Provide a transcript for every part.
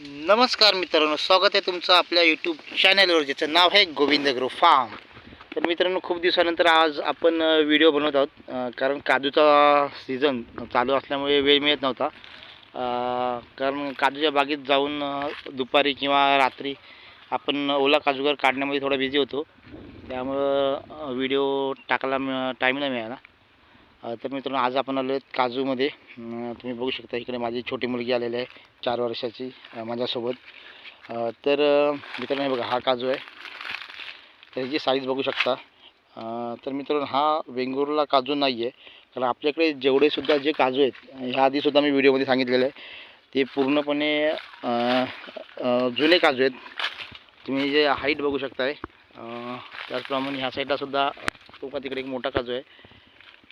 नमस्कार मित्रांनो स्वागत आहे तुमचं आपल्या यूट्यूब चॅनलवर ज्याचं नाव आहे गोविंद ग्रो फार्म. तर मित्रांनो खूप दिवसानंतर आज आपण व्हिडिओ बनवत आहोत. कारण काजूचा सीझन चालू असल्यामुळे वेळ मिळत नव्हता. कारण काजूच्या बागेत जाऊन दुपारी किंवा रात्री आपण ओला काजूगर काढण्यामध्ये थोडा बिझी होतो. त्यामुळं व्हिडिओ टाकायला टाईम नाही मिळाला. तर मित्रांनो आज आपण आलो आहेत काजूमध्ये तुम्ही बघू शकता इकडे माझी छोटी मुलगी आलेली आहे चार वर्षाची माझ्यासोबत. तर मित्रांनो हे बघा हा काजू आहे. तर ह्याची साईज बघू शकता. तर मित्रांनो हा वेंगुर्ला काजू नाही आहे कारण आपल्याकडे जेवढेसुद्धा जे काजू आहेत ह्या आधीसुद्धा मी व्हिडिओमध्ये सांगितलेलं आहे. ते पूर्णपणे जुने काजू आहेत. तुम्ही जे हाईट बघू शकताय त्याचप्रमाणे ह्या साईडलासुद्धा तो का तिकडे एक मोठा काजू आहे.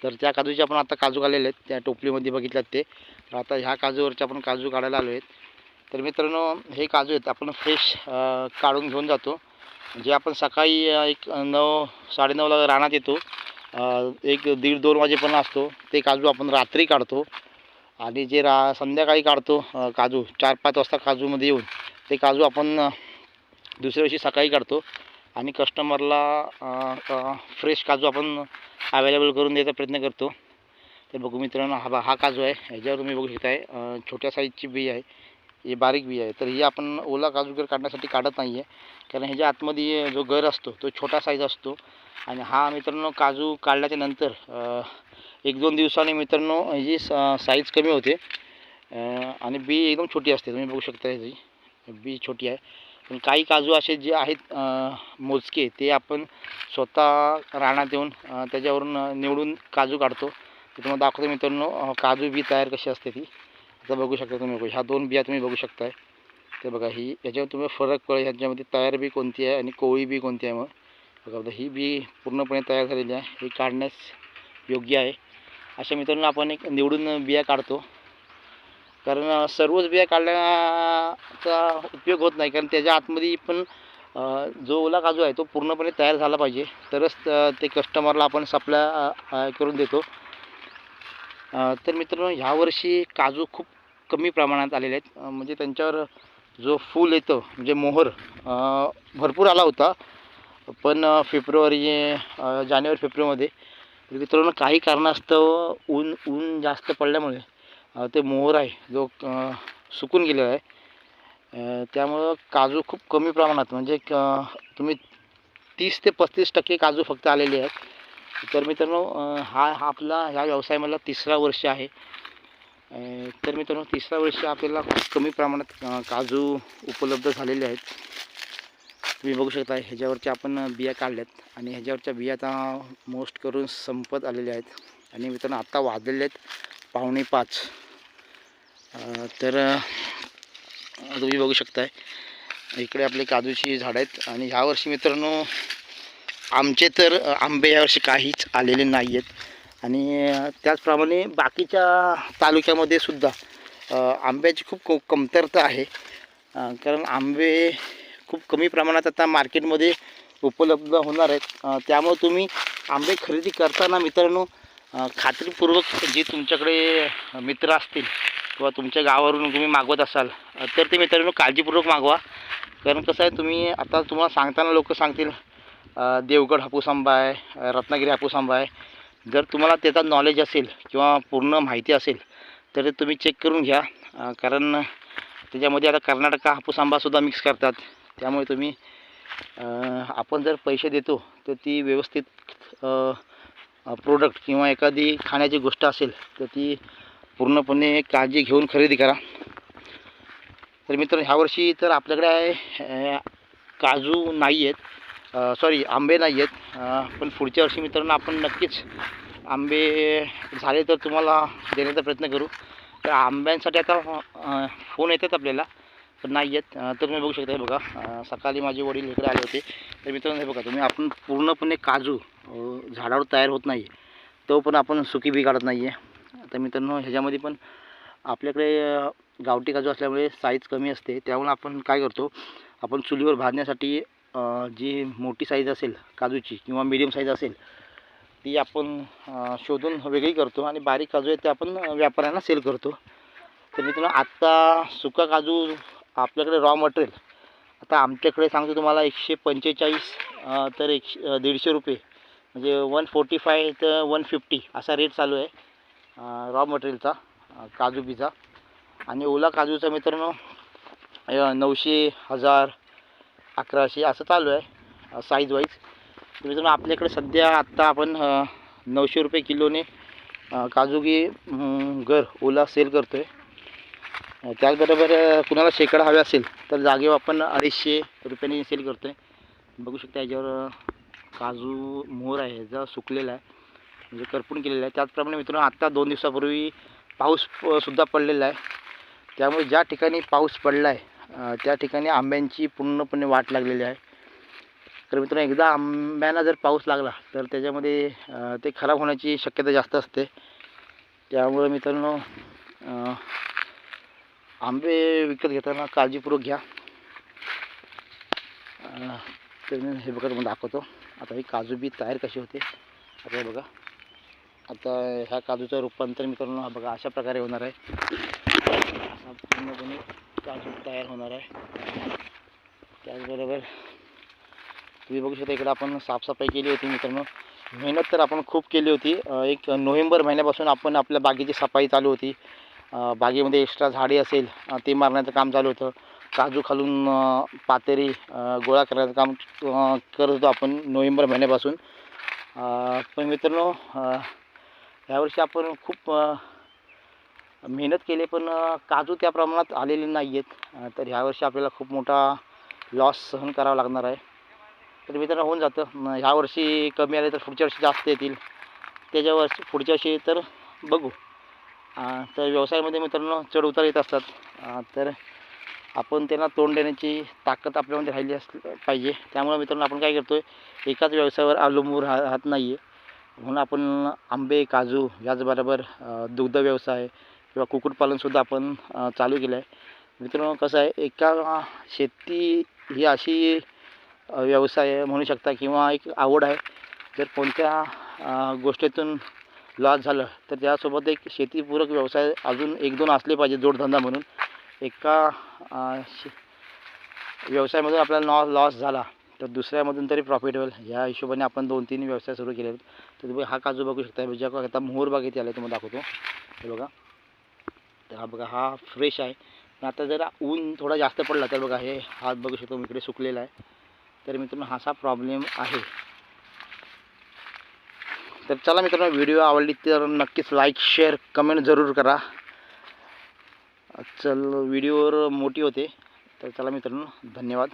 तर त्या काजूचे आपण आता काजू काढलेले आहेत. त्या टोपलीमध्ये बघितल्यात ते. तर आता ह्या काजूवरचे आपण काजू काढायला आलो आहेत. तर मित्रांनो हे काजू आहेत. आपण फ्रेश काढून घेऊन जातो. जे आपण सकाळी एक नऊ साडेनऊला रानात येतो. एक दीड दोन वाजेपर्यंत असतो. ते काजू आपण रात्री काढतो. आणि जे रा संध्याकाळी काढतो काजू चार पाच वाजता काजूमध्ये येऊन ते काजू आपण दुसऱ्या दिवशी सकाळी काढतो. आणि कस्टमरला फ्रेश काजू आपण अवेलेबल करून द्यायचा प्रयत्न करतो. तर बघू मित्रांनो हा बा- हा काजू आहे. ह्याच्यावर तुम्ही बघू शकताय छोट्या साईजची बी आहे. ही बारीक बी आहे. तर ही आपण ओला काजू गर काढण्यासाठी काढत नाही आहे कारण ह्याच्या आतमध्ये जो गर असतो तो छोटा साईज असतो. आणि हा मित्रांनो काजू काढल्याच्या नंतर एक दोन दिवसांनी मित्रांनो ह्याची साईज कमी होते. आणि बी एकदम छोटी असते. तुम्ही बघू शकता ह्याची. बी छोटी आहे. पण काही काजू असे जे आहेत मोजके ते आपण स्वतः रानात येऊन त्याच्यावरून निवडून काजू काढतो. ते तुम्हाला दाखवतो मित्रांनो काजू बी तयार कशी असते ती. आता बघू शकता तुम्ही बघू ह्या दोन बिया तुम्ही बघू शकताय. ते बघा ही याच्यावर तुम्ही फरक कळेल ह्याच्यामध्ये तयार बी कोणती आहे आणि कोळी बी कोणती आहे मग. बघा ही बी पूर्णपणे तयार झालेली आहे. ही काढण्यास योग्य आहे. अशा मित्रांनो आपण एक निवडून बिया काढतो. कारण सर्वच बिया काढण्याचा उपयोग होत नाही. कारण त्याच्या आतमध्ये पण जो ओला काजू आहे तो पूर्णपणे तयार झाला पाहिजे. तरच ते कस्टमरला आपण सप्लाय करून देतो. तर मित्रांनो ह्यावर्षी काजू खूप कमी प्रमाणात आलेले आहेत. म्हणजे त्यांच्यावर जो फूल येतं म्हणजे मोहर भरपूर आला होता. पण फेब्रुवारी जानेवारी फेब्रुवारीमध्ये. मित्रांनो काही कारणास्तव ऊन ऊन जास्त पडल्यामुळे ते मोहर आहे जो सुकून गेलेला आहे. त्यामुळं काजू खूप कमी प्रमाणात म्हणजे क- तुम्ही तीस ते पस्तीस टक्के काजू फक्त आलेले आहेत. तर मित्रांनो हा हा आपला ह्या व्यवसायामधला तिसरा वर्ष आहे. तर मित्रांनो तिसरा वर्ष आपल्याला खूप कमी प्रमाणात काजू उपलब्ध झालेले आहेत. तुम्ही बघू शकता ह्याच्यावरच्या आपण बिया काढल्यात आणि ह्याच्यावरच्या बिया आता मोस्ट करून संपत आलेल्या आहेत. आणि मित्रांनो आत्ता वाजलेले आहेत पावणे पाच. तर तुम्ही बघू शकताय इकडे आपले काजूची झाडं आहेत आणि ह्या वर्षी मित्रांनो आमचे तर आंबे यावर्षी काहीच आलेले नाही आहेत आणि त्याचप्रमाणे बाकीच्या तालुक्यामध्ये सुद्धा आंब्याची खूप कमतरता आहे. कारण आंबे खूप कमी प्रमाणात आता मार्केटमध्ये उपलब्ध होणार आहेत. त्यामुळे तुम्ही आंबे खरेदी करताना मित्रांनो खात्रीपूर्वक जे तुमच्याकडे मित्र असतील किंवा तुमच्या गावावरून तुम्ही मागवत असाल तर ते मित्रांनो काळजीपूर्वक मागवा. कारण कसं आहे तुम्ही आता तुम्हाला सांगताना लोक सांगतील देवगड हापूस आंबा आहे रत्नागिरी हापूस आंबा आहे. जर तुम्हाला त्याचा नॉलेज असेल किंवा पूर्ण माहिती असेल तर ते तुम्ही चेक करून घ्या. कारण त्याच्यामध्ये आता कर्नाटका हापूस आंबासुद्धा मिक्स करतात. त्यामुळे तुम्ही आपण जर पैसे देतो तर ती व्यवस्थित प्रोडक्ट किंवा एखादी खाण्याची गोष्ट असेल तर ती पूर्णपणे काळजी घेऊन खरेदी करा. तर मित्र ह्यावर्षी तर आपल्याकडे आहे काजू नाही आहेत सॉरी आंबे नाही आहेत पण पुढच्या वर्षी मित्रांनो आपण नक्कीच आंबे झाले तर तुम्हाला देण्याचा प्रयत्न करू. तर आंब्यांसाठी आता फोन येतात आपल्याला पण नाही आहेत तर तुम्ही बघू शकता हे बघा. सकाळी माझे वडील इकडे आले होते. तर मित्रांनो हे बघा तुम्ही आपण पूर्णपणे काजू झाडावर तयार होत नाही तो पण आपण सुकी बी काढत नाही आहे तर मित्रांनो ह्याच्यामध्ये पण आपल्याकडे गावठी काजू असल्यामुळे साईज कमी असते. त्यामुळे आपण काय करतो आपण चुलीवर भाजण्यासाठी जी मोठी साईज असेल काजूची किंवा मिडियम साईज असेल ती आपण शोधून वेगळी करतो आणि बारीक काजू आहे ते आपण व्यापाऱ्यांना सेल करतो. तर मित्रांनो आत्ता सुका काजू आपल्याकडे रॉ मटेरियल आता आमच्याकडे सांगतो तुम्हाला एकशे पंचेचाळीस तर एकशे दीडशे रुपये. म्हणजे वन फोर्टी फाय तर वन फिफ्टी असा रेट चालू आहे. रॉ मटेरियलचा काजू बीचा आणि ओला काजूचा मित्रांनो नऊशे हजार अकराशे असं चालू आहे साईज वाईज मित्रांनो आपल्याकडे सध्या आत्ता आपण नऊशे रुपये किलोने काजू की घर ओला सेल करतो आहे त्याचबरोबर कुणाला शेकडा हवे असेल तर जागेवर आपण अडीचशे रुपयाने सेल करतो आहे बघू शकता याच्यावर काजू मोहर आहे जर सुकलेला आहे. म्हणजे करपून केलेलं आहे. त्याचप्रमाणे मित्रांनो आत्ता दोन दिवसापूर्वी पाऊस सुद्धा पडलेला आहे. त्यामुळे ज्या ठिकाणी पाऊस पडला आहे त्या ठिकाणी आंब्यांची पूर्णपणे वाट लागलेली आहे. तर मित्रांनो एकदा आंब्यांना जर पाऊस लागला तर त्याच्यामध्ये ते खराब होण्याची शक्यता जास्त असते. त्यामुळे मित्रांनो आंबे विकत घेताना काळजीपूर्वक घ्या. तर मी हे बघा तुम्हाला दाखवतो. आता ही काजू बी तयार कशी होते आता हे बघा. आता ह्या काजूचं रूपांतर करून हा बघा अशा प्रकारे होणार आहे. असा पूर्णपणे काजू तयार होणार आहे. त्याचबरोबर तुम्ही बघू शकता इकडे आपण साफसफाई केली होती मित्रांनो. मेहनत तर आपण खूप केली होती. एक नोव्हेंबर महिन्यापासून आपण आपल्या बागेची सफाई चालू होती. बागेमध्ये एक्स्ट्रा झाडे असेल ते मारण्याचं काम चालू होतं. काजू खालून पातेरी गोळा करण्याचं काम करत होतो आपण नोव्हेंबर महिन्यापासून. पण मित्रांनो यावर्षी आपण खूप मेहनत केली पण काजू त्या प्रमाणात आलेले नाही आहेत तर ह्यावर्षी आपल्याला खूप मोठा लॉस सहन करावा लागणार आहे. तर मित्रांनो होऊन जातं. म ह्या वर्षी कमी आले तर पुढच्या वर्षी जास्त येतील. त्याच्या वर्षी पुढच्या वर्षी तर बघू. तर व्यवसायामध्ये मित्रांनो चढ उतार येत असतात. तर आपण त्यांना तोंड देण्याची ताकद आपल्यामध्ये राहिली असली पाहिजे. त्यामुळे मित्रांनो आपण काय करतो आहे एकाच व्यवसायावर अवलंबून राह राहत नाही आहे म्हणून आपण आंबे काजू याचबरोबर दुग्ध व्यवसाय किंवा कुक्कुटपालनसुद्धा आपण चालू केलं आहे. मित्रांनो कसं आहे एका शेती ही अशी व्यवसाय म्हणू शकता किंवा एक आवड आहे. जर कोणत्या गोष्टीतून लॉस झालं तर त्यासोबत एक शेतीपूरक व्यवसाय अजून एक दोन असले पाहिजे जोडधंदा म्हणून. एका शे व्यवसायामधून आपल्याला नॉ लॉस झाला. तर दुसऱ्यामधून तरी प्रॉफिट होईल. ह्या हिशोबाने आपण दोन तीन व्यवसाय सुरू केले आहेत तर तुम्ही हा काजू बघू शकता. म्हणजे ज्या आता मोहर बाग आला तुम्हाला दाखवतो. हे बघा. तर हा बघा हा फ्रेश आहे. पण आता जर ऊन थोडा जास्त पडला तर बघा हे हात बघू शकतो. मी इकडे सुकलेला आहे. तर मित्रांनो असा प्रॉब्लेम आहे. तर चला मित्रांनो व्हिडिओ आवडली तर नक्कीच लाईक शेअर कमेंट जरूर करा. चल व्हिडिओवर मोठी होते. तर चला मित्रांनो धन्यवाद.